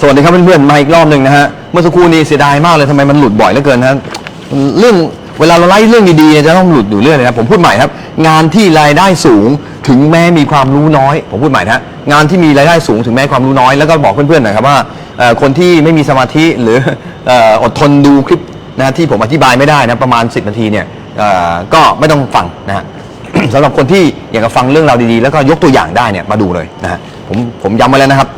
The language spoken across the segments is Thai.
สวัสดีครับเพื่อนๆมาอีกรอบหนึ่งนะฮะเมื่อสักครู่นี้เสียดายมากเลยทำไมมันหลุดบ่อยเหลือเกินนะฮะเรื่องเวลาเราไล่เรื่องดีๆเนี่ยจะต้องหลุดอยู่เรื่อยเลยนะผมพูดใหม่ครับ งานที่รายได้สูงถึงแม้มีความรู้น้อย ผมพูดใหม่นะฮะงานที่มีรายได้สูงถึงแม้ความรู้น้อยแล้วก็บอกเพื่อนๆหนะครับว่าเอ่อคนที่ไม่มีสมาธิหรือเอ่ออดทนดูคลิปนะที่ผมอธิบายไม่ได้นะประมาณ 10 นาทีเนี่ยเอ่อก็ไม่ต้องฟังนะฮะ สำหรับคนที่อยากจะฟังเรื่องราวดีๆ แล้วก็ยกตัวอย่างได้เนี่ยมาดูเลยนะฮะผมผมย้ำมาแล้วนะครับ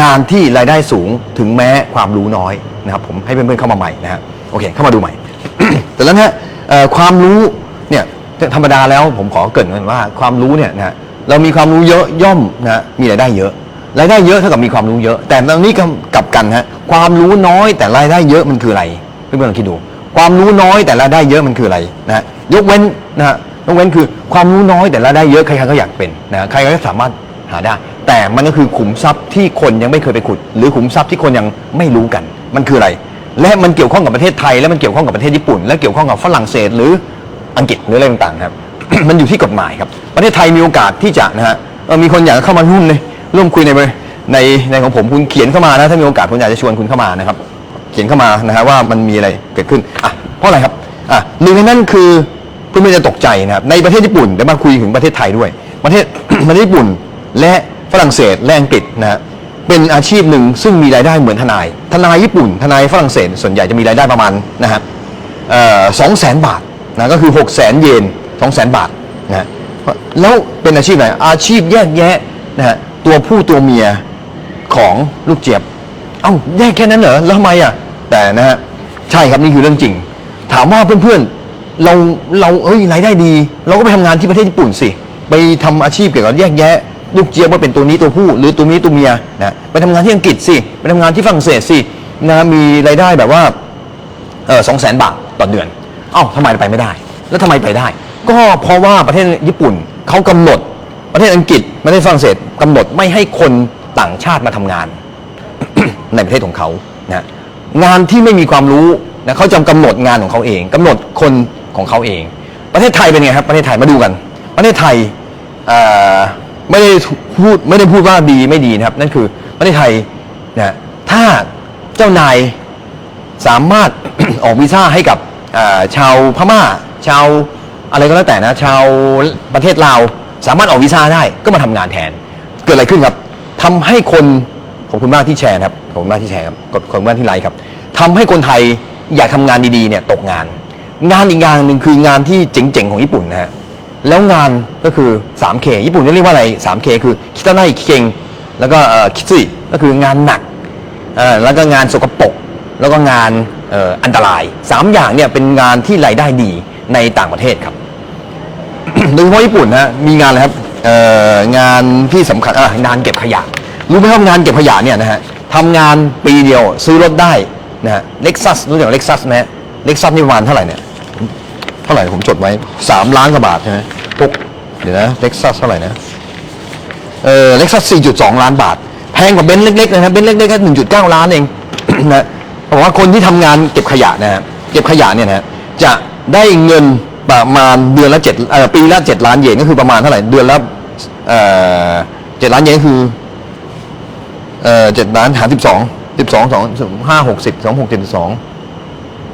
งานที่รายได้สูงถึงแม้ความรู้น้อยนะครับผมให้เพื่อนๆเข้ามาใหม่นะฮะโอเคเข้ามาดูใหม่ แต่แล้วนะฮะความรู้เนี่ยธรรมดาแล้วผมขอเกรินก่อนว่าความรู้เนี่ยนะฮะเรามีความรู้เยอะย่อมนะฮะมีรายได้เยอะรายได้เยอะเท่ากับมีความรู้เยอะ แต่ตอนนี้กลับกันฮะความรู้น้อยแต่รายได้เยอะมันคืออะไรเพื่อนๆลองคิดดู ความรู้น้อยแต่รายได้เยอะมันคืออะไรนะฮะยกเว้นนะฮะยกเว้นคือความรู้น้อยแต่รายได้เยอะใครๆก็อยากเป็นนะฮะใครๆก็สามารถ หาได้ แต่มันก็คือขุมทรัพย์ที่คนยังไม่เคยไปขุด หรือขุมทรัพย์ที่คนยังไม่รู้กัน มันคืออะไร และมันเกี่ยวข้องกับประเทศไทย และมันเกี่ยวข้องกับประเทศญี่ปุ่น และเกี่ยวข้องกับฝรั่งเศสหรืออังกฤษหรืออะไรต่างๆครับ มันอยู่ที่กฎหมายครับ ประเทศไทยมีโอกาสที่จะนะฮะมีคนอยากเข้ามาร่วมในร่วมคุยในในในของผมคุณเขียนเข้ามานะถ้ามีโอกาสผมอยากจะชวนคุณเข้ามานะครับ เขียนเข้ามานะฮะว่ามันมีอะไรเกิดขึ้นอะเพราะอะไรครับอะหนึ่งในนั้นคือเพื่อนๆจะตกใจนะครับในประเทศญี่ปุ่นเดี๋ยวมาคุยถึงประเทศไทยด้วย ประเทศประเทศญี่ปุ่น และฝรั่งเศสและอังกฤษนะฮะเป็นอาชีพหนึ่งซึ่งมีรายได้เหมือนทนาย ทนายญี่ปุ่น ทนายฝรั่งเศส ส่วนใหญ่จะมีรายได้ประมาณนะฮะสองแสนบาทนะก็คือ6 0 0 0 0 0เยน2 0 0 0 0 0บาทนะฮะแล้วเป็นอาชีพไหนอาชีพแยกแยะนะฮะตัวผู้ตัวเมียของลูกเจี๊ยบเอ้าแยกแค่นั้นเหรอแล้วทำไมอะแต่นะฮะใช่ครับนี่คือเรื่องจริง ถามว่าเพื่อนๆเราเราเอ้ยรายได้ดี เราก็ไปทำงานที่ประเทศญี่ปุ่นสิไปทำอาชีพเกี่ยวกับแยกแยะ ลูกเจี๊ยบว่าเป็นตัวนี้ตัวผู้หรือตัวนี้ตัวเมียนะไปทำงานที่อังกฤษสิไปทำงานที่ฝรั่งเศสสินะมีรายได้แบบว่าเออสองแสนบาทต่อเดือนเอ้าทำไมไปไม่ได้ แล้วทำไมไปได้ ก็เพราะว่าประเทศญี่ปุ่นเขากำหนด ประเทศอังกฤษประเทศฝรั่งเศสกำหนดไม่ให้คนต่างชาติมาทำงาน ในประเทศของเขานะงานที่ไม่มีความรู้นะเขาจะกำหนดงานของเขาเองกำหนดคนของเขาเอง ประเทศไทยเป็นไงครับประเทศไทยมาดูกัน ประเทศไทยอ่อ ไม่ได้พูดไม่ได้พูดว่าดีไม่ดีนะครับ นั่นคือประเทศไทยนะถ้าเจ้านายสามารถ ออกวีซ่าให้กับชาวพม่า ชาวอะไรก็แล้วแต่นะ ชาวประเทศลาวสามารถออกวีซ่าได้ก็มาทำงานแทน เกิดอะไรขึ้นครับทำให้คนขอบคุณมากที่แชร์ครับขอบคุณมากที่แชร์ครับกดขอบคุณมากที่ไลค์ครับทำให้คนไทยอยากทำงานดีๆเนี่ยตกงาน งานอีกอย่างหนึ่งคืองานที่เจ๋งๆของญี่ปุ่นนะฮะ แล้วงานก็คือ 3K ญี่ปุ่นเรียกว่าอะไร 3K คือคิตาไนเคงแล้วก็คิตซุยก็คืองานหนักแล้วก็งานสกปรกแล้วก็งานอ,อันตรายสามอย่างเนี่ยเป็นงานที่รายได้ดีในต่างประเทศครับโดยเฉพาะญี่ปุ่นนะมีงานอะไรครับงานที่สำคัญงานเก็บขยะ รู้ไหมครับงานเก็บขยะเนี่ยนะฮะทำงานปีเดียวซื้อรถได้นะฮะเล็กซัสรู้จักเล็กซัสไหมเล็กซัสนี่ประมาณเท่าไหร่เนี่ยเท่าไหร่ผมจดไว้สามล้านกว่าบาทใช่ไหม พวกเดี๋ยวนะเล็กซัสเท่าไหร่นะเออเล็กซัสสี่จุดสองล้านบาท แพงกว่าเบนซ์เล็กๆนะครับเบนซ์เล็กๆแค่หนึ่งจุดเก้าล้านเองนะบอกว่าคนที่ทำงานเก็บขยะนะฮะเก็บขยะเนี่ยนะฮะจะได้เงินประมาณเดือนละเจ็ดเอ่อปีละเจ็ดล้านเยนก็คือประมาณเท่าไหร่เดือนละเอ่อเจ็ดล้านเยนคือเอ่อเจ็ดล้านหารสิบสองสิบสองสองห้าหกสิบสองหกเจ็ดสอง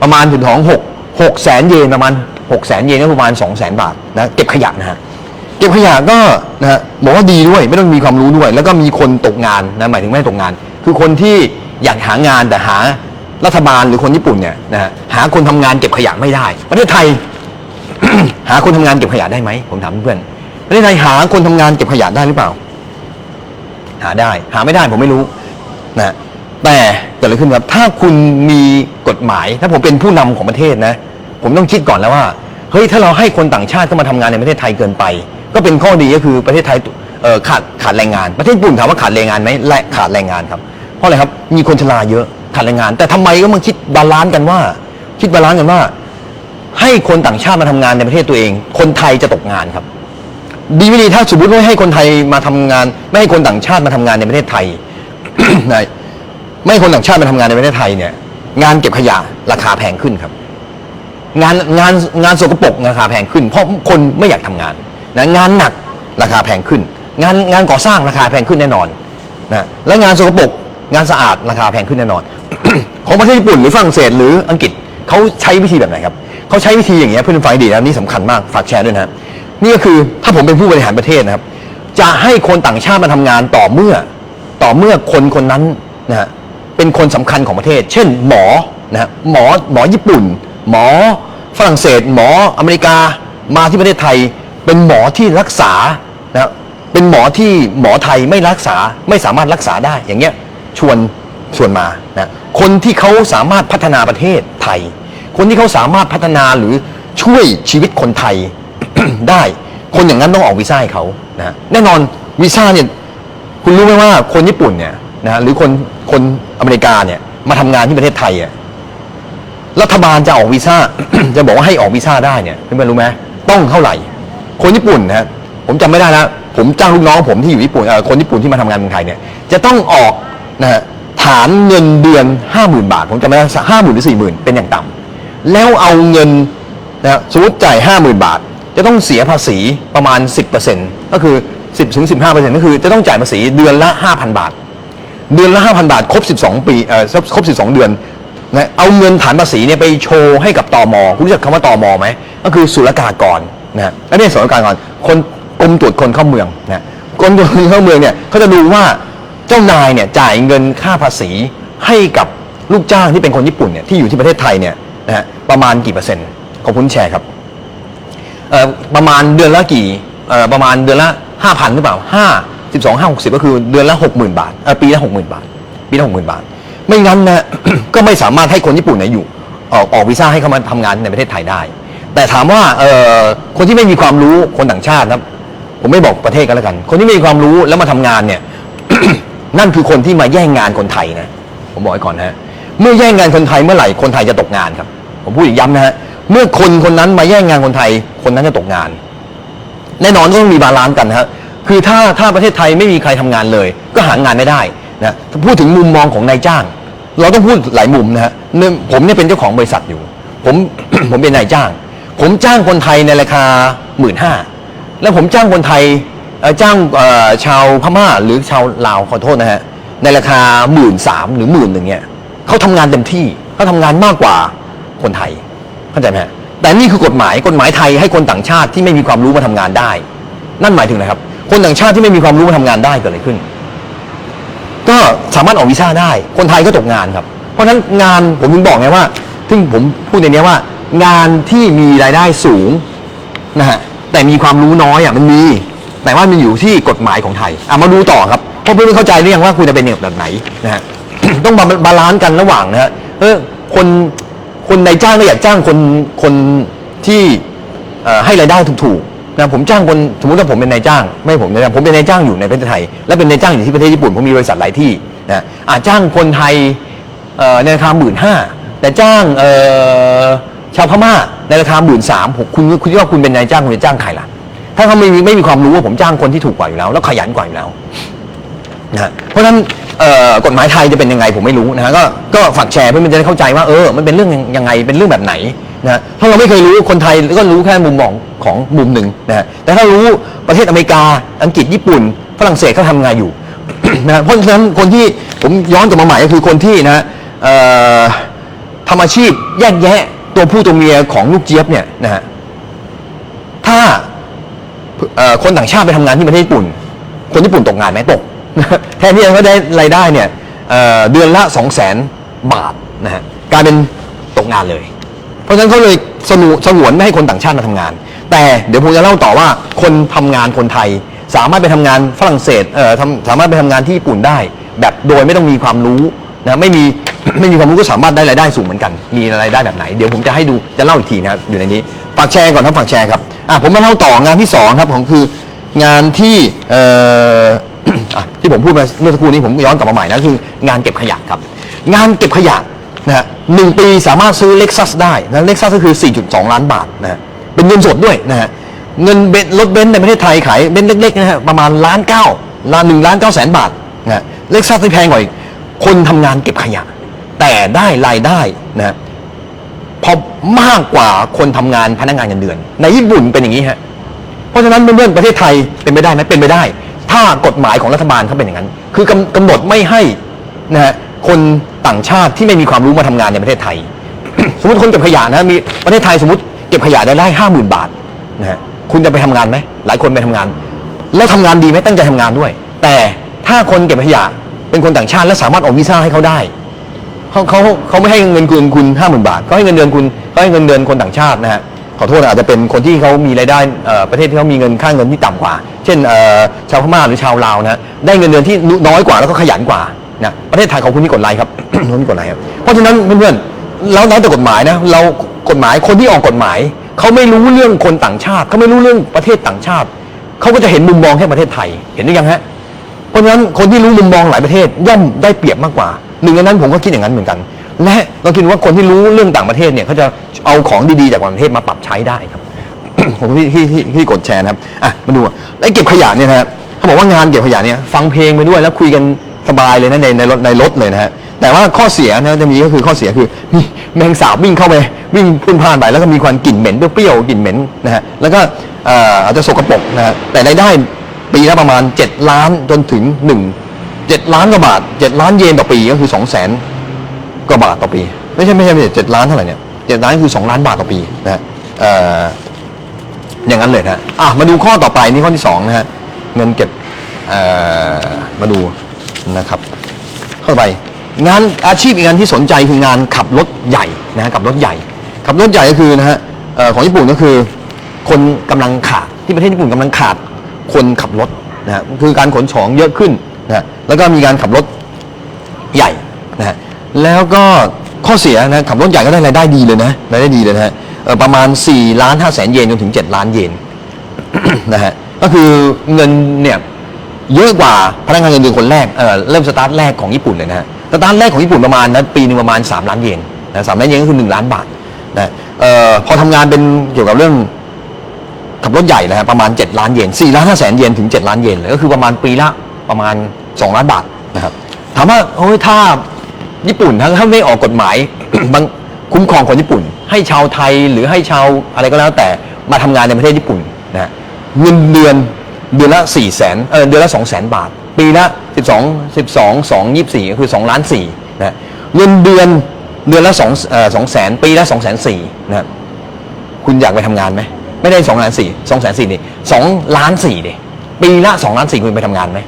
ประมาณถึงของหกหกแสนเยนประมาณ หกแสนเยนก็ประมาณสองแสนบาทนะเก็บขยะนะฮะเก็บขยะก็นะฮะบอกว่าดีด้วยไม่ต้องมีความรู้ด้วย แล้วก็มีคนตกงานนะหมายถึงไม่ตกงาน คือคนที่อยากหางานแต่หารัฐบาลหรือคนญี่ปุ่นเนี่ยนะฮะหาคนทำงานเก็บขยะไม่ได้ ประเทศไทย หาคนทำงานเก็บขยะได้ไหมผมถามเพื่อนประเทศไทยหาคนทำงานเก็บขยะได้หรือเปล่า หาได้ หาไม่ได้ผมไม่รู้นะแต่เกิดอะไรขึ้นครับ ถ้าคุณมีกฎหมาย ถ้าผมเป็นผู้นำของประเทศนะ ผมต้องคิดก่อนแล้วว่า เฮ้ยถ้าเราให้คนต่างชาติเข้ามาทำงานในประเทศไทยเกินไป ก็เป็นข้อดีก็คือประเทศไทยเอ่อขาดขาดแรงงาน ประเทศญี่ปุ่นถามว่าขาดแรงงานไหมและขาดแรงงานครับ เพราะอะไรครับมีคนชราเยอะขาดแรงงาน แต่ทำไมก็มาคิดบาลานซ์กันว่า คิดบาลานซ์กันว่า ให้คนต่างชาติมาทำงานในประเทศตัวเอง คนไทยจะตกงานครับ ดีไม่ดีถ้าสมมติว่าให้คนไทยมาทำงาน ไม่ให้คนต่างชาติมาทำงานในประเทศไทย ไม่ให้คนต่างชาติมาทำงานในประเทศไทยเนี่ย งานเก็บขยะราคาแพงขึ้นครับ งานงานงานสกปรกราคาแพงขึ้น เพราะคนไม่อยากทำงานนะงานหนักราคาแพงขึ้น งานงานก่อสร้างราคาแพงขึ้นแน่นอนนะและงานสกปรกงานสะอาดราคาแพงขึ้นแน่นอน ของประเทศญี่ปุ่นหรือฝรั่งเศสหรืออังกฤษเขาใช้วิธีแบบไหนครับเขาใช้วิธีอย่างเงี้ยเพื่อนฟังดีนะนี่สำคัญมากฝากแชร์ด้วยนะนี่ก็คือถ้าผมเป็นผู้บริหารประเทศนะครับ จะให้คนต่างชาติมาทำงานต่อเมื่อ ต่อเมื่อคนคนนั้นนะฮะเป็นคนสำคัญของประเทศ เช่น หมอนะฮะหมอหมอญี่ปุ่น หมอฝรั่งเศส หมออเมริกามาที่ประเทศไทย เป็นหมอที่รักษานะเป็นหมอที่หมอไทยไม่รักษาไม่สามารถรักษาได้อย่างเงี้ยชวนชวนมานะคนที่เขาสามารถพัฒนาประเทศไทย คนที่เขาสามารถพัฒนาหรือช่วยชีวิตคนไทยได้ คนอย่างนั้นต้องออกวีซ่าให้เขานะแน่นอนวีซ่าเนี่ยคุณรู้ไหมว่าคนญี่ปุ่นเนี่ยนะฮะหรือคนคนอเมริกาเนี่ยมาทำงานที่ประเทศไทยอะ รัฐบาลจะออกวีซ่า จะบอกว่าให้ออกวีซ่าได้เนี่ยเพื่อนรู้ไหมต้องเท่าไหร่ คนญี่ปุ่นนะผมจำไม่ได้แล้วผมจ้างลูกน้องผมที่อยู่ญี่ปุ่นเอ่อคนญี่ปุ่นที่มาทำงานเมืองไทยเนี่ยจะต้องออกนะฮะฐานเงินเดือนห้าหมื่นบาท ผมจำไม่ได้ห้าหมื่นหรือสี่หมื่นเป็นอย่างต่ำแล้วเอาเงินนะฮะสมมติจ่ายห้าหมื่นบาท จะต้องเสียภาษีประมาณ 10%ก็คือ 10ถึง15%ก็คือจะต้องจ่ายภาษีเดือนละ 5,000 บาท เดือนละ 5,000 บาท ครบ 12 ปีเอ่อครบ 12 เดือน นะเอาเงินฐานภาษีเนี่ยไปโชว์ให้กับตอมคุณรู้จักคำว่าตอมไหมก็คือศุลกากรนะฮะอันนี้ศุลกากรคนกรมตรวจคนเข้าเมืองนะกรมตรวจคนเข้าเมืองเนี่ยเขาจะดูว่าเจ้านายเนี่ยจ่ายเงินค่าภาษีให้กับลูกจ้างที่เป็นคนญี่ปุ่นเนี่ยที่อยู่ที่ประเทศไทยเนี่ยนะฮะประมาณกี่เปอร์เซ็นต์ขอบคุณแชร์ครับประมาณเดือนละกี่ประมาณเดือนละห้าพันหรือเปล่าห้าสิบสองห้าหกสิบก็คือเดือนละหกหมื่นบาทปีละหกหมื่นบาทปีละหกหมื่นบาท ไม่งั้นนะ ก็ไม่สามารถให้คนญี่ปุ่นเนี่ยอยู่ออกออกวีซ่าให้เขามาทำงานในประเทศไทยได้ แต่ถามว่าเอ่อคนที่ไม่มีความรู้คนต่างชาตินะครับ ผมไม่บอกประเทศกันแล้วกัน คนที่ไม่มีความรู้แล้วมาทำงานเนี่ย นั่นคือคนที่มาแย่งงานคนไทยนะ ผมบอกไว้ก่อนนะฮะเมื่อแย่งงานคนไทยเมื่อไหร่คนไทยจะตกงานครับ ผมพูดอีกย้ำนะฮะเมื่อคนคนนั้นมาแย่งงานคนไทย คนนั้นจะตกงาน แน่นอนก็ต้องมีบาลานซ์กันนะคือถ้าถ้าประเทศไทยไม่มีใครทำงานเลย ก็หางานไม่ได้นะถ้าพูดถึงมุมมองของนายจ้าง เราต้องพูดหลายมุมนะฮะเนี่ยผมเนี่ยเป็นเจ้าของบริษัทอยู่ ผม ผมเป็นนายจ้าง ผมจ้างคนไทยในราคาหมื่นห้าแล้วผมจ้างคนไทยเอ่อจ้างเอ่อชาวพม่าหรือชาวลาวขอโทษนะฮะในราคาหมื่นสามหรือหมื่นหนึ่งเนี่ยเขาทำงานเต็มที่เขาทำงานมากกว่าคนไทยเข้าใจไหมฮะแต่นี่คือกฎหมายกฎหมายไทยให้คนต่างชาติที่ไม่มีความรู้มาทำงานได้ นั่นหมายถึงอะไรครับ คนต่างชาติที่ไม่มีความรู้มาทำงานได้เกิดอะไรขึ้น ก็สามารถออกวีซ่าได้ คนไทยก็ตกงานครับ เพราะฉะนั้นงานผมถึงบอกไงว่าซึ่งผมพูดในนี้ว่า งานที่มีรายได้สูงนะฮะแต่มีความรู้น้อยอะมันมี แต่ว่ามันอยู่ที่กฎหมายของไทยอะมาดูต่อครับเพราะเพื่อนเข้าใจหรือยังว่าคุณจะเป็นแบบไหนนะฮะต้องบาบาลานซ์กันระหว่างนะฮะเออคนคนในจ้างก็อยากจ้างคนคนที่ให้รายได้ถูกๆ นะผมจ้างคนสมมติว่าผมเป็นนายจ้าง ไม่ผมนะผมเป็นนายจ้างอยู่ในประเทศไทย และเป็นนายจ้างอยู่ที่ประเทศญี่ปุ่นผมมีบริษัทหลายที่นะอาจ้างคนไทยในราคาหมื่นห้าแต่จ้างชาวพม่าในราคาหมื่นสามคุณคุณคิดว่าคุณเป็นนายจ้างคุณจะจ้างใครล่ะ ถ้าเขาไม่มีไม่มีความรู้ว่าผมจ้างคนที่ถูกกว่าอยู่แล้ว แล้วขยันกว่าอยู่แล้วนะเพราะฉะนั้นกฎหมายไทยจะเป็นยังไงผมไม่รู้นะฮะก็ก็ฝากแชร์เพื่อมันจะได้เข้าใจว่าเออมันเป็นเรื่องยังไงเป็นเรื่องแบบไหน นะฮะถ้าเราไม่เคยรู้คนไทยก็รู้แค่มุมมองของมุมหนึ่งนะฮะแต่ถ้ารู้ประเทศอเมริกาอังกฤษญี่ปุ่น ฝรั่งเศสเขาทำงานอยู่ นะฮะเพราะฉะนั้นคนที่ผมย้อนกลับมาใหม่ก็คือคนที่นะฮะเอ่อทำอาชีพแยกแยะตัวผู้ตัวเมียของลูกเจี๊ยบเนี่ยนะฮะถ้าคนต่างชาติไปทำงานที่ประเทศญี่ปุ่น คนญี่ปุ่นตกงานไหมตกแทนที่จะได้รายได้เนี่ยเเดือนละสองแสนบาทนะฮะกลายเป็นตกงานเลย ราะฉะนั้นเขาเลยสนุสงวนไม่ให้คนต่างชาติมาทำงาน แต่เดี๋ยวผมจะเล่าต่อว่าคนทำงานคนไทย สามารถไปทำงานฝรั่งเศสเอ่อทำสามารถไปทำงานที่ญี่ปุ่นได้ แบบโดยไม่ต้องมีความรู้นะไม่มี ไม่มีความรู้ก็สามารถได้รายได้สูงเหมือนกัน มีรายได้แบบไหน เดี๋ยวผมจะให้ดูจะเล่าอีกทีนะครับอยู่ในนี้ฝากแชร์ก่อนครับฝากแชร์ครับอะผมมาเล่าต่องานที่สองครับของคืองานที่เอ่อ อะที่ผมพูดไปเมื่อสักครู่นี้ผมย้อนกลับมาใหม่นะคืองานเก็บขยะครับ งานเก็บขยะนะฮะ หนึ่งปีสามารถซื้อเล็กซัสได้นะเล็กซัสก็คือ 4.2 ล้านบาทนะเป็นเงินสดด้วยนะฮะเงินเบนรถเบนซ์ในประเทศไทยขายเบนซ์เล็กๆนะฮะประมาณล้านเก้าล้านหนึ่งล้านเก้าแสนบาทนะฮะเล็กซัสที่แพงกว่าอีกคนทำงานเก็บขยะ แต่ได้รายได้นะพอมากกว่าคนทำงานพนักงานเงินเดือน ในญี่ปุ่นเป็นอย่างนี้ฮะเพราะฉะนั้นเพื่อนๆประเทศไทยเป็นไปได้ไหมเป็นไปได้ ถ้ากฎหมายของรัฐบาลเขาเป็นอย่างนั้น คือกำกำหนดไม่ให้นะฮะคน ต่างชาติที่ไม่มีความรู้มาทำงานในประเทศไทย สมมติคนเก็บขยะนะมีประเทศไทยสมมติเก็บขยะได้ได้ห้าหมื่นบาทนะฮะคุณจะไปทำงานไหมหลายคนไปทำงาน แล้วทำงานดีไหมตั้งใจทำงานด้วย แต่ถ้าคนเก็บขยะเป็นคนต่างชาติและสามารถออกวีซ่าให้เขาได้เขาเขาเขาไม่ให้เงินคุณคุณห้าหมื่นบาทเขาให้เงินเดือนคุณเขาให้เงินเดือนคนต่างชาตินะฮะขอโทษอาจจะเป็นคนที่เขามีรายได้ประเทศที่เขามีเงินค่าเงินที่ต่ำกว่า เช่นชาวพม่าหรือชาวลาวนะได้เงินเดือนที่น้อยกว่าแล้วก็ขยันกว่านะประเทศไทยของคุณมีกฎหมายครับ คุณมีกฎหมายครับเพราะฉะนั้นเพื่อนๆเราเราแต่กฎหมายนะ เรากฎหมายคนที่ออกกฎหมายเขาไม่รู้เรื่องคนต่างชาติเขาไม่รู้เรื่องประเทศต่างชาติเขาก็จะเห็นมุมมองแค่ประเทศไทยเห็นหรือยังฮะเพราะฉะนั้นคนที่รู้มุมมองหลายประเทศย่อมได้เปรียบมากกว่าหนึ่งในนั้นผมก็คิดอย่างนั้นเหมือนกัน และเราคิดว่าคนที่รู้เรื่องต่างประเทศเนี่ยเขาจะเอาของดีๆจากต่างประเทศมาปรับใช้ได้ครับผมที่ที่ที่ที่กดแชร์นะครับอะมาดูอะไอ้เก็บขยะเนี่ยนะฮะเขาบอกว่างานเก็บขยะเนี่ยฟังเพลงไปด้วยแล้วคุยกันสบายเลยนะในในรถในรถเลยนะฮะ แต่ว่าข้อเสียนะจะมีก็คือข้อเสียคือมีแมงสาบวิ่งเข้าไปวิ่งพุ่นพ่านไปแล้วก็มีควันกลิ่นเหม็นเปรี้ยวๆกลิ่นเหม็นนะฮะแล้วก็อาจจะสกปรกนะฮะแต่รายได้ปีละประมาณ 7 ล้านจนถึง 1 7 ล้านกว่าบาท 7 ล้านเยนต่อปีก็คือ2 0 0 0 0 0กว่าบาทต่อปี ไม่ใช่ไม่ใช่ไม่ใช่เจ็ดล้านเท่าไหร่เนี่ยเจ็ดล้านคือ 2 ล้านบาทต่อปีนะฮะอย่างนั้นเลยนะฮะอะมาดูข้อต่อไปนี่ข้อที่สองนะฮะเงินเก็บมาดูนะครับข้อต่อไป งานอาชีพอีกงานที่สนใจคืองานขับรถใหญ่นะฮะขับรถใหญ่ ขับรถใหญ่ก็คือนะฮะเอ่อของญี่ปุ่นก็คือ คนกำลังขาดที่ประเทศญี่ปุ่นกำลังขาดคนขับรถนะฮะคือการขนของเยอะขึ้นนะฮะแล้วก็มีการขับรถใหญ่นะฮะแล้วก็ข้อเสียนะขับรถใหญ่ก็ได้รายได้ดีเลยนะรายได้ดีเลยนะฮะเอ่อประมาณ4ล้าน5แสนเยนจนถึง 7 ล้านเยน นะฮะก็คือเงินเนี่ยเยอะกว่าพนักงานเงินเดือนคนแรกเอ่อเริ่มสตาร์ทแรกของญี่ปุ่นเลยนะฮะ สตาร์ทแรกของญี่ปุ่นประมาณนะปีหนึ่งประมาณ 3 ล้านเยนนะสามล้านเยนก็คือ 1 ล้านบาทนะเอ่อพอทำงานเป็นเกี่ยวกับเรื่องขับรถใหญ่นะฮะประมาณ 7 ล้านเยน4ล้าน5แสนเยนถึง 7 ล้านเยนเลยก็คือประมาณปีละประมาณ 2 ล้านบาทนะครับถามว่าโอ้ยถ้าญี่ปุ่นทั้งถ้าไม่ออกกฎหมายบางคุ้มครองคนญี่ปุ่น ให้ชาวไทยหรือให้ชาวอะไรก็แล้วแต่มาทำงานในประเทศญี่ปุ่นนะเงินเดือนเดือนละ4แสนเออเดือนละ2แสนบาท ปีละ 12 12 2 24ก็คือ2ล้าน4นะฮะเงินเดือนเดือนละ2เอ่อ2แสนปีละ2แสน4นะคุณอยากไปทำงานไหมไม่ได้สองล้านสี่สองแสนสี่นี่สองล้านสี่ดิปีละสองล้านสี่คุณไปทำงานไหม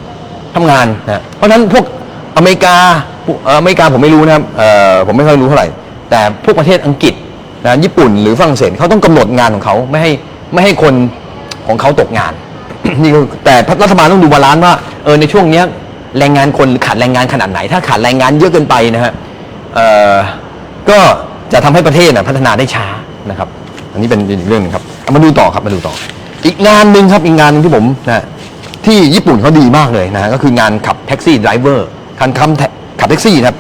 ทำงานนะเพราะฉะนั้นพวกอเมริกาอเมริกาผมไม่รู้นะครับเออผมไม่ค่อยรู้เท่าไหร่ แต่พวกประเทศอังกฤษนะญี่ปุ่นหรือฝรั่งเศสเขาต้องกำหนดงานของเขาไม่ให้ไม่ให้คนของเขาตกงาน นี่คือแต่รัฐบาลต้องดูบาลานซ์ว่าเออในช่วงเนี้ยแรงงานคนขาดแรงงานขนาดไหน ถ้าขาดแรงงานเยอะเกินไปนะฮะเอ่อก็จะทำให้ประเทศนะพัฒนาได้ช้านะครับ อันนี้เป็นอีกเรื่องหนึงครับเอามาดูต่อครับมาดูต่อ อีกงานหนึ่งครับอีกงานหนึงที่ผมนะที่ญี่ปุ่นเขาดีมากเลยนะฮะก็คืองานขับแท็กซี่ไดรเวอร์การขับแท็ขับแท็กซี่นะครับ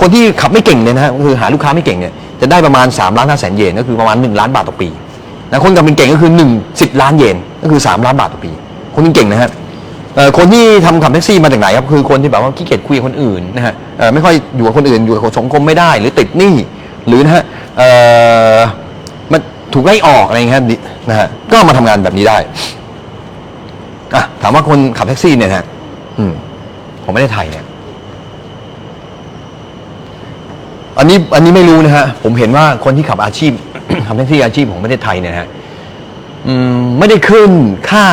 คนที่ขับไม่เก่งเลยนะฮะก็คือหาลูกค้าไม่เก่งเนี่ยจะได้ประมาณ3ล้าน5แสนเยนก็คือประมาณ 1 ล้านบาทต่อปีนะคนขับเป็นเก่งก็คือ1 10 ล้านเยนก็คือ 3 ล้านบาทต่อปี คนเก่งนะฮะคนที่ทำขับแท็กซี่มาจากไหนครับคือคนที่แบบว่าขี้เกียจคุยกับคนอื่นนะฮะไม่ค่อยอยู่กับคนอื่นอยู่กับสังคมไม่ได้ หรือติดหนี้หรือนะฮะมันถูกไล่ออกอะไรเงี้ยนะฮะก็มาทำงานแบบนี้ได้อะถามว่าคนขับแท็กซี่เนี่ยฮะอืมผมไม่ได้ไทยเนี่ยอันนี้อันนี้ไม่รู้นะฮะผมเห็นว่าคนที่ขับอาชีพขับแท็กซี่อาชีพของประเทศไทยเนี่ยฮะอืมไม่ได้ขึ้นค่า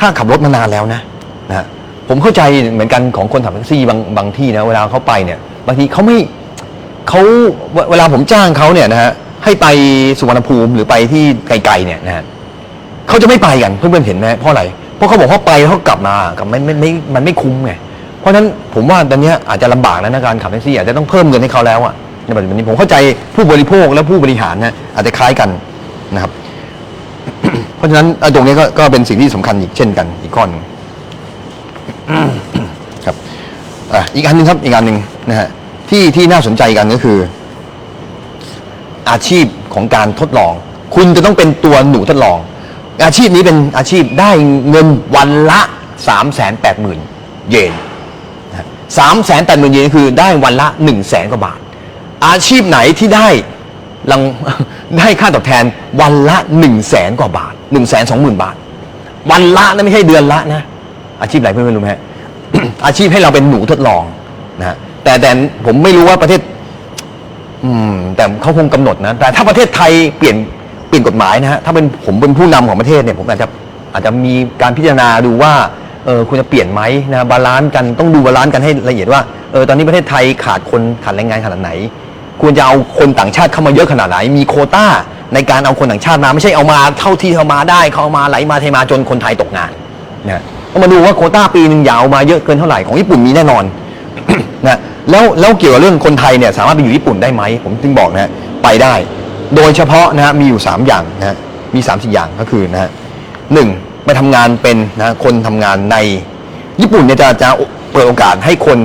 ค่าขับรถมานานแล้วนะนะผมเข้าใจเหมือนกันของคนขับแท็กซี่บางบางที่นะเวลาเขาไปเนี่ยบางทีเขาไม่เขาเวลาผมจ้างเขาเนี่ยนะฮะให้ไปสุวรรณภูมิหรือไปที่ไกลๆเนี่ยนะฮะเขาจะไม่ไปกันเพื่อนๆเห็นไหมเพราะอะไรเพราะเขาบอกเขาไปแล้วเขากลับมากับไม่ไม่ไม่มันไม่คุ้มไงเพราะฉะนั้นผมว่าตอนนี้อาจจะลำบากแล้วนะการขับแท็กซี่อาจจะต้องเพิ่มเงินให้เขาแล้วอะในปัจจุบันนี้ผมเข้าใจผู้บริโภคและผู้บริหารนะอาจจะคล้ายกันนะครับ เพราะฉะนั้นตรงนี้ก็ก็เป็นสิ่งที่สำคัญอีกเช่นกันอีกข้อหนึงครับอ,อีกอันหนึงครับอีกอันหนึ่งนะฮะที่ที่น่าสนใจกันก็คือ อาชีพของการทดลอง คุณจะต้องเป็นตัวหนูทดลอง อาชีพนี้เป็นอาชีพได้เงินวันละ3ามแสนแปดหมื่นเยนสามแสนแปดหมื่นเยนคือได้วันละ1นึ่งแสนกว่าบาท อาชีพไหนที่ได้ รังได้ค่าตอบแทนวันละ1นึ่งแสนกว่าบาท1นึ่งแสนสองหมื่นบาท วันละนะไม่ใช่เดือนละนะ อาชีพอะไรเพื่อนๆรู้ไหมอาชีพให้เราเป็นหนูทดลองนะแต่แต่ผมไม่รู้ว่าประเทศ อืม แต่เขาคงกำหนดนะ แต่ถ้าประเทศไทยเปลี่ยนเปลี่ยนกฎหมายนะฮะถ้าเป็นผมเป็นผู้นำของประเทศเนี่ยผมอาจจะอาจจะมีการพิจารณาดูว่าเออคุณจะเปลี่ยนไหมนะบาลานซ์กันต้องดูบาลานซ์กันให้ละเอียดว่าเออตอนนี้ประเทศไทยขาดคนขาดแรงงานขนาดไหน ควรจะเอาคนต่างชาติเข้ามาเยอะขนาดไหน มีโคต้าในการเอาคนต่างชาติมาไม่ใช่เอามาเท่าที่เขามาได้เขาเอามาไหลมาเทมาจนคนไทยตกงานนะต้องมาดูว่าโคต้าปีหนึ่งยาวมาเยอะเกินเท่าไหร่ของญี่ปุ่นมีแน่นอนนะแล้วแล้วเกี่ยวกับเรื่องคนไทยเนี่ยสามารถไปอยู่ญี่ปุ่นได้ไหมผมจึงบอกนะฮะไปได้ โดยเฉพาะนะฮะมีอยู่ 3 อย่างนะมี3ามสี่อย่างก็คือนะฮะหนึ่งไปทำงานเป็นนะคนทำงานในญี่ปุ่นเนี่ยจะจะเปิดโอกาสให้คน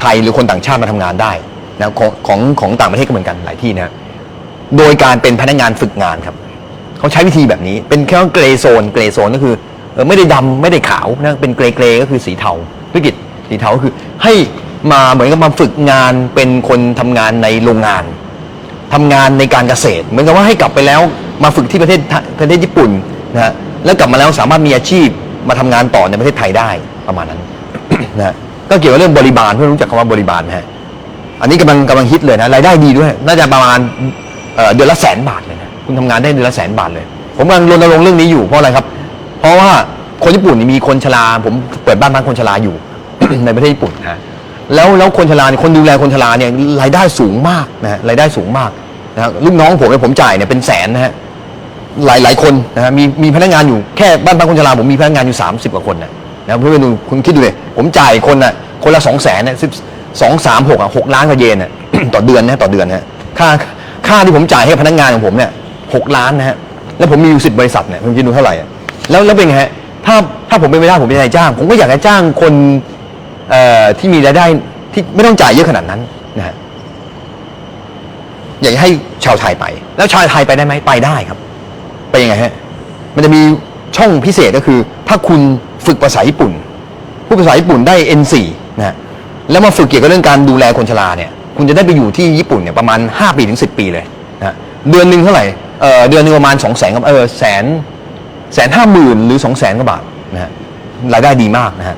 ไทยหรือคนต่างชาติมาทำงานได้ นะของของของต่างประเทศก็เหมือนกันหลายที่นะ โดยการเป็นพนักงานฝึกงานครับ เขาใช้วิธีแบบนี้เป็นแค่เกรย์โซนเกรย์โซนก็คือไม่ได้ดำไม่ได้ขาวนะเป็นเกรย์เกรย์ก็คือสีเทาธุรกิจสีเทาก็คือให้มาเหมือนกับมาฝึกงานเป็นคนทำงานในโรงงานทำงานในการเกษตร เหมือนกับว่าให้กลับไปแล้วมาฝึกที่ประเทศประเทศญี่ปุ่นนะฮะแล้วกลับมาแล้วสามารถมีอาชีพมาทำงานต่อในประเทศไทยได้ประมาณนั้นนะฮะก็เกี่ยวกับเรื่องบริบาลเพื่อนรู้จักคำว่าบริบาลไหมฮะ อันนี้กำลังกำลังฮิตเลยนะรายได้ดีด้วย น่าจะประมาณเอ่อเดือนละแสนบาทเลยนะคุณทำงานได้เดือนละแสนบาทเลย ผมกำลังรณรงค์เรื่องนี้อยู่เพราะอะไรครับ เพราะว่าคนญี่ปุ่นนี่มีคนชรา ผมเปิดบ้านพักคนชราอยู่ ในประเทศญี่ปุ่นนะแล้วแล้วคนชราเนี่ยคนดูแลคนชราเนี่ยรายได้สูงมากนะฮะรายได้สูงมากนะฮะลูกน้องผมเนี่ยผมจ่ายเนี่ยเป็นแสนนะฮะหลายหลายคนนะฮะมีมีพนักงานอยู่แค่บ้านพักคนชราผมมีพนักงานอยู่ 30 กว่าคนนะนะเพื่อนๆดูคุณคิดดูเลยผมจ่ายคนน่ะคนละสองแสนเนี่ย สองสามหกอะหกล้านกว่าเยนน่ะ ต่อเดือนนะต่อเดือนนะฮะค่าค่าที่ผมจ่ายให้พนักงานของผมเนี่ยหกล้านนะฮะแล้วผมมีอยู่สิบบริษัทเนี่ยคุณคิดดูเท่าไหร่อะแล้วแล้วเป็นไงฮะถ้าถ้าผมเป็นไม่ได้ผมเป็นนายจ้าง ผมก็อยากจะจ้างคนเอ่อที่มีรายได้ที่ไม่ต้องจ่ายเยอะขนาดนั้นนะฮะอยากให้ชาวไทยไป แล้วชาวไทยไปได้ไหมไปได้ครับ ไปยังไงฮะมันจะมีช่องพิเศษก็คือ ถ้าคุณฝึกภาษาญี่ปุ่นพูดภาษาญี่ปุ่นได้ N4 นะฮะ แล้วมาฝึกเกี่ยวกับเรื่องการดูแลคนชราเนี่ย คุณจะได้ไปอยู่ที่ญี่ปุ่นเนี่ยประมาณ 5 ปีถึง 10 ปีเลยนะเดือนหนึ่งเท่าไหร่เออเดือนหนึงประมาณ2 0 0 0 0 0กับเออแสนแสนห้าหมื่นหรือ2 0 0 0 0 0กว่าบาทนะฮะรายได้ดีมากนะฮะ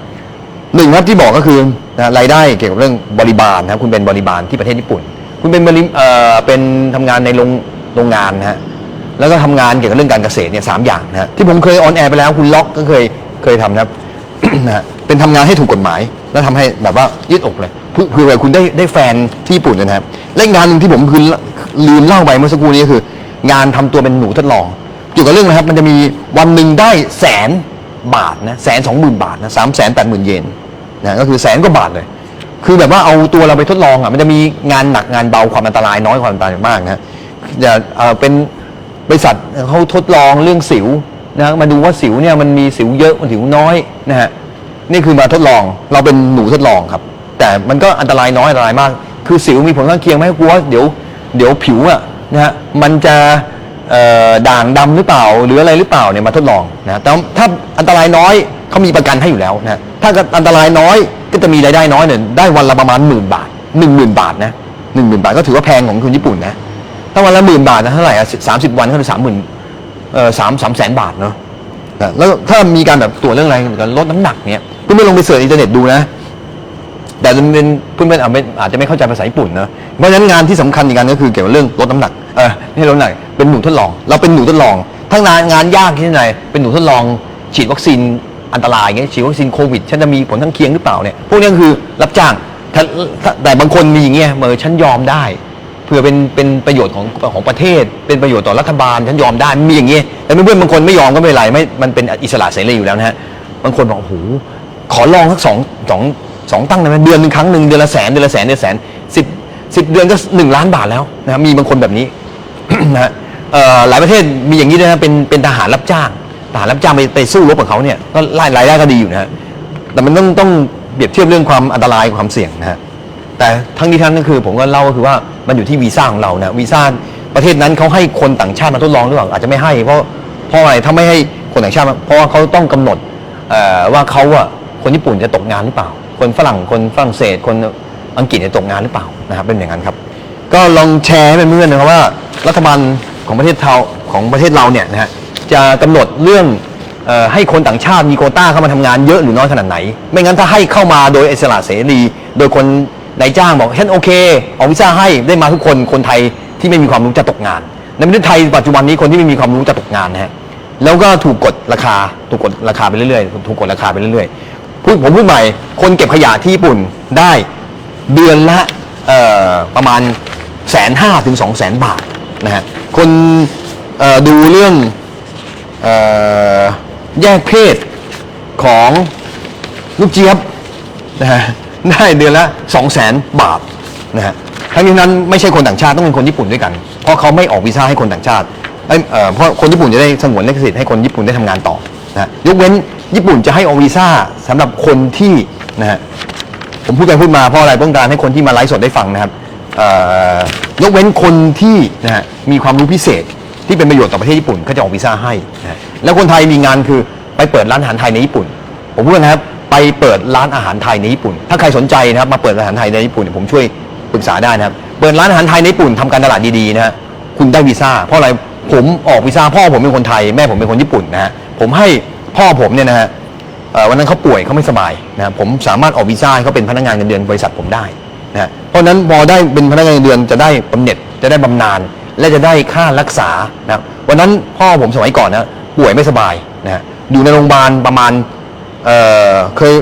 หนึ่งครับที่บอกก็คือนะรายได้เกี่ยวกับเรื่องบริบาลนะครับคุณเป็นบริบาลที่ประเทศญี่ปุ่น คุณเป็นบริเอ่อเป็นทำงานในโรงโรงงานนะฮะแล้วก็ทำงานเกี่ยวกับเรื่องการเกษตรเนี่ยสามอย่างนะฮะที่ผมเคยออนแอร์ไปแล้วคุณล็อกก็เคยเคยทำนะครับ นะฮะเป็นทำงานให้ถูกกฎหมาย แล้วทำให้แบบว่ายืดอกเลยเพื่อเพื่อคุณได้ได้แฟนที่ญี่ปุ่นนะครับและอีกงานหนึ่งที่ผมคือลืมเล่าไปเมื่อสักครู่นี้ก็คือ งานทำตัวเป็นหนูทดลองเกี่ยวกับเรื่องนะครับ มันจะมีวันหนึ่งได้แสนบาทนะแสนสองหมื่นบาทนะสามแสนแปดหมื่นเยนนะก็คือแสนกว่าบาทเลย คือแบบว่าเอาตัวเราไปทดลองอะมันจะมีงานหนักงานเบาความอันตรายน้อยความอันตรายมากนะอย่าเอ่อเป็นบริษัทเขาทดลองเรื่องสิว นะมาดูว่าสิวเนี่ยมันมีสิวเยอะมันสิวน้อยนะฮะนี่คือมาทดลองเราเป็นหนูทดลองครับ แต่มันก็อันตรายน้อยอันตรายมาก คือสิวมีผลข้างเคียงไหมกลัวเดี๋ยวเดี๋ยวผิวอะนะฮะมันจะด่างดำหรือเปล่า หรืออะไรหรือเปล่าเนี่ยมาทดลองนะแต่ถ้าอันตรายน้อยเขามีประกันให้อยู่แล้วนะถ้าอันตรายน้อยก็จะมีรายได้น้อยเนี่ยได้วันละประมาณหมื่นบาทหนึ่งหมื่นบาทนะหนึ่งหมื่นบาทก็ถือว่าแพงของคนญี่ปุ่นนะถ้าวันละหมื่นบาทนะเท่าไหร่อะสามสิบวันก็คือสามหมื่น เออสามสามแสนบาทเนาะแล้วถ้ามีการแบบตรวจเรื่องอะไรเหมือนกันลดน้ำหนักเนี่ยเพื่อนๆลองไปเสิร์ชอินเทอร์เน็ตดูนะ แต่เป็นเพื่อนๆอาจจะไม่เข้าใจภาษาญี่ปุ่นนะเพราะฉะนั้นงานที่สำคัญอีกงานก็คือเกี่ยวกับเรื่องลดน้ำหนักเออไม่ใช่ลดน้ำหนักเป็นหนูทดลอง เราเป็นหนูทดลอง ทั้งงานงานยากที่ไหนเป็นหนูทดลอง ฉีดวัคซีนอันตรายเงี้ยฉีดวัคซีนโควิดฉันจะมีผลข้งเคียงหรือเปล่าเนี่ยพวกนี้คือรับจ้างแต่บางคนมีอย่างเงี้ยเมื่อฉันยอมได้ เพื่อเป็นเป็นประโยชน์ของของประเทศ เป็นประโยชน์ต่อรัฐบาลฉันยอมได้มีอย่างเงี้ยแต่เพื่อนบางคนไม่ยอมก็ไม่เป็นไรไม่มันเป็นอิสระเสรีอยู่แล้วนะฮะบางคนบอกโอ้โหขอลองสักสองสองสองตั้งได้ไหมเดือนหนึ่งครั้งหนึ่งเดือนละแสนเดือนละแสนเดือนละแสนสิบสิบเดือนก็หนึ่งล้านบาทแล้วนะครับมีบางคนแบบนี้นะฮะหลายประเทศมีอย่างนี้ด้วยนะเป็นเป็นทหารรับจ้างทหารรับจ้างไปไปสู้รบกับเขาเนี่ยก็รายรายได้ก็ดีอยู่นะฮะแต่มันต้องต้องเปรียบเทียบเรื่องความอันตรายความเสี่ยงนะฮะ แต่ทั้งนี้ทั้งนั้นคือผมก็เล่าก็คือว่ามันอยู่ที่วีซ่าของเรานะวีซ่าประเทศนั้นเขาให้คนต่างชาติมาทดลองหรือเปล่าอาจจะไม่ให้ เพราะเพราะอะไรถ้าไม่ให้คนต่างชาติมาเพราะว่าเขาต้องกำหนดว่าเขาอะคนญี่ปุ่นจะตกงานหรือเปล่า คนฝรั่งคนฝรั่งเศส คนอังกฤษจะตกงานหรือเปล่านะครับเป็นอย่างนั้นครับ ก็ลองแชร์ให้เพื่อนๆนะครับว่า รัฐบาลของประเทศเทาของประเทศเราเนี่ยนะฮะจะกำหนดเรื่องออให้คนต่างชาติมีโคต้าเข้ามาทำงานเยอะหรือน้อยขนาดไหน ไม่งั้นถ้าให้เข้ามาโดยอิสระเสรี โดยคน นายจ้างบอกฉันโอเคออกวีซ่าให้ได้มาทุกคนคนไทยที่ไม่มีความรู้จะตกงาน ในประเทศไทยปัจจุบันนี้คนที่ไม่มีความรู้จะตกงานนะฮะแล้วก็ถูกกดราคาถูกกดราคาไปเรื่อยๆถูกกดราคาไปเรื่อยๆพูดผมพูดใหม่ คนเก็บขยะที่ญี่ปุ่นได้เดือนละประมาณแสนห้าถึงสองแสนบาทนะฮะคนดูเรื่องออแยกเพศของลูกเจี๊ยบนะฮะ ได้เดือนละ 2 0 0 0 0 0บาทนะฮะทั้งนี้นั้นไม่ใช่คนต่างชาติต้องเป็นคนญี่ปุ่นด้วยกัน เพราะเขาไม่ออกวีซ่าให้คนต่างชาติเอ้ยเอ่อเพราะคนญี่ปุ่นจะได้สงวนลิขสิทธิ์ให้คนญี่ปุ่นได้ทำงานต่อนะฮะยกเว้นญี่ปุ่นจะให้ออกวีซ่าสำหรับคนที่นะฮะผมพูดไปพูดมาเพราะอะไรต้องการให้คนที่มาไลฟ์สดได้ฟังนะครับเอ่อยกเว้นคนที่นะฮะมีความรู้พิเศษที่เป็นประโยชน์ต่อประเทศญี่ปุ่นก็จะออกวีซ่าให้นะฮะแล้วคนไทยมีงานคือไปเปิดร้านอาหารไทยในญี่ปุ่น ผมพูดนะครับ ไปเปิดร้านอาหารไทยในญี่ปุ่น ถ้าใครสนใจนะครับมาเปิดร้านอาหารไทยในญี่ปุ่นเนี่ยผมช่วยปรึกษาได้นะครับ เปิดร้านอาหารไทยในญี่ปุ่นทำการตลาดดีๆนะฮะคุณได้วีซ่า เพราะอะไรผมออกวีซ่าพ่อผมเป็นคนไทยแม่ผมเป็นคนญี่ปุ่นนะฮะผมให้พ่อผมเนี่ยนะฮะวันนั้นเขาป่วยเขาไม่สบายนะครับผมสามารถออกวีซ่าให้เขาเป็นพนักงานเงินเดือนบริษัทผมได้นะฮะเพราะนั้นพอได้เป็นพนักงานเงินเดือนจะได้บำเหน็จจะได้บำนาญและจะได้ค่ารักษานะวันนั้นพ่อผมสมัยก่อนนะป่วยไม่สบายนะฮะอยู่ในโรงพยาบาลประมาณ เอ่อเคย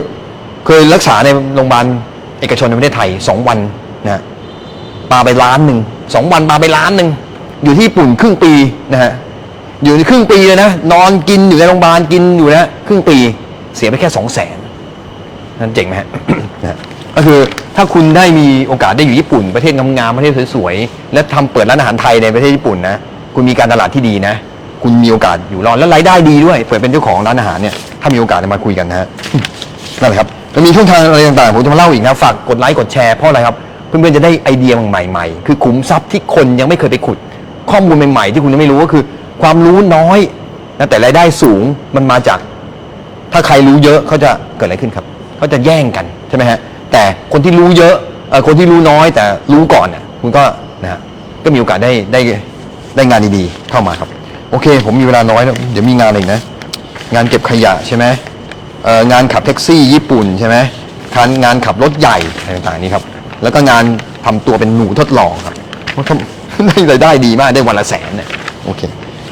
เคยรักษาในโรงพยาบาลเอกชนในประเทศไทยสองวันนะปาไปล้านหนึ่งสองวันปาไปล้านหนึ่งอยู่ที่ญี่ปุ่นครึ่งปีนะฮะอยู่ในครึ่งปีเลยนะนอนกินอยู่ในโรงพยาบาลกินอยู่นะครึ่งปีเสียไปแค่สองแสนนั่นเจ๋งไหมฮะนะก็คือถ้าคุณได้มีโอกาสได้อยู่ญี่ปุ่น ประเทศงามๆประเทศสวยๆและทำเปิดร้านอาหารไทยในประเทศญี่ปุ่นนะคุณมีการตลาดที่ดีนะ คุณมีโอกาสอยู่รอดและรายได้ดีด้วยเปิดเป็นเจ้าของร้านอาหารเนี่ยถ้ามีโอกาสจะมาคุยกันนะฮะนั่นแหละครับมันมีช่องทางอะไรต่างๆผมจะมาเล่าอีกนะฝากกดไลค์กดแชร์เพราะอะไรครับเพื่อนๆจะได้ไอเดียใหม่ๆ คือขุมทรัพย์ที่คนยังไม่เคยไปขุด ข้อมูลใหม่ๆ ที่คุณยังไม่รู้ก็คือ ความรู้น้อยนะแต่รายได้สูงมันมาจาก ถ้าใครรู้เยอะเขาจะเกิดอะไรขึ้นครับเขาจะแย่งกันใช่ไหมฮะแต่คนที่รู้เยอะเออคนที่รู้น้อยแต่รู้ก่อนเนี่ยคุณก็นะฮะก็มีโอกาสได้ได้ได้งานดีๆเข้ามาครับ โอเค ผมมีเวลาน้อยแล้วเดี๋ยวมีงานอะไรอีกนะ งานเก็บขยะใช่ไหมเอ่องานขับแท็กซี่ญี่ปุ่นใช่ไหมงานงานขับรถใหญ่อะไรต่างๆนี้ครับ แล้วก็งานทำตัวเป็นหนูทดลองครับว่าทำได้รายได้ดีมากได้วันละแสนเนี่ยโอเค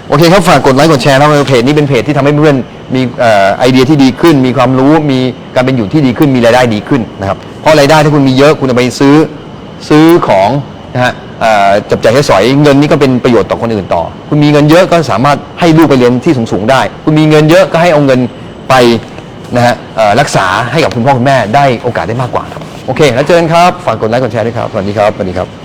โอเคครับฝากกดไลค์กดแชร์นะเพจนี้เป็นเพจที่ทำให้เพื่อนมีอไอเดียที่ดีขึ้น มีความรู้มีการเป็นอยู่ที่ดีขึ้นมีรายได้ดีขึ้นนะครับเพราะรายได้ถ้าคุณมีเยอะคุณเอาไปซื้อซื้อของนะฮะ จับจ่ายใช้สอยเงินนี้ก็เป็นประโยชน์ต่อคนอื่นต่อ คุณมีเงินเยอะก็สามารถให้ลูกไปเรียนที่สูงๆได้ คุณมีเงินเยอะก็ให้เอาเงินไปนะฮะรักษาให้กับคุณพ่อคุณแม่ได้โอกาสได้มากกว่าครับโอเค แล้วเจอกันครับฝากกดไลค์กดแชร์ด้วยครับสวัสดีครับสวัสดีครับ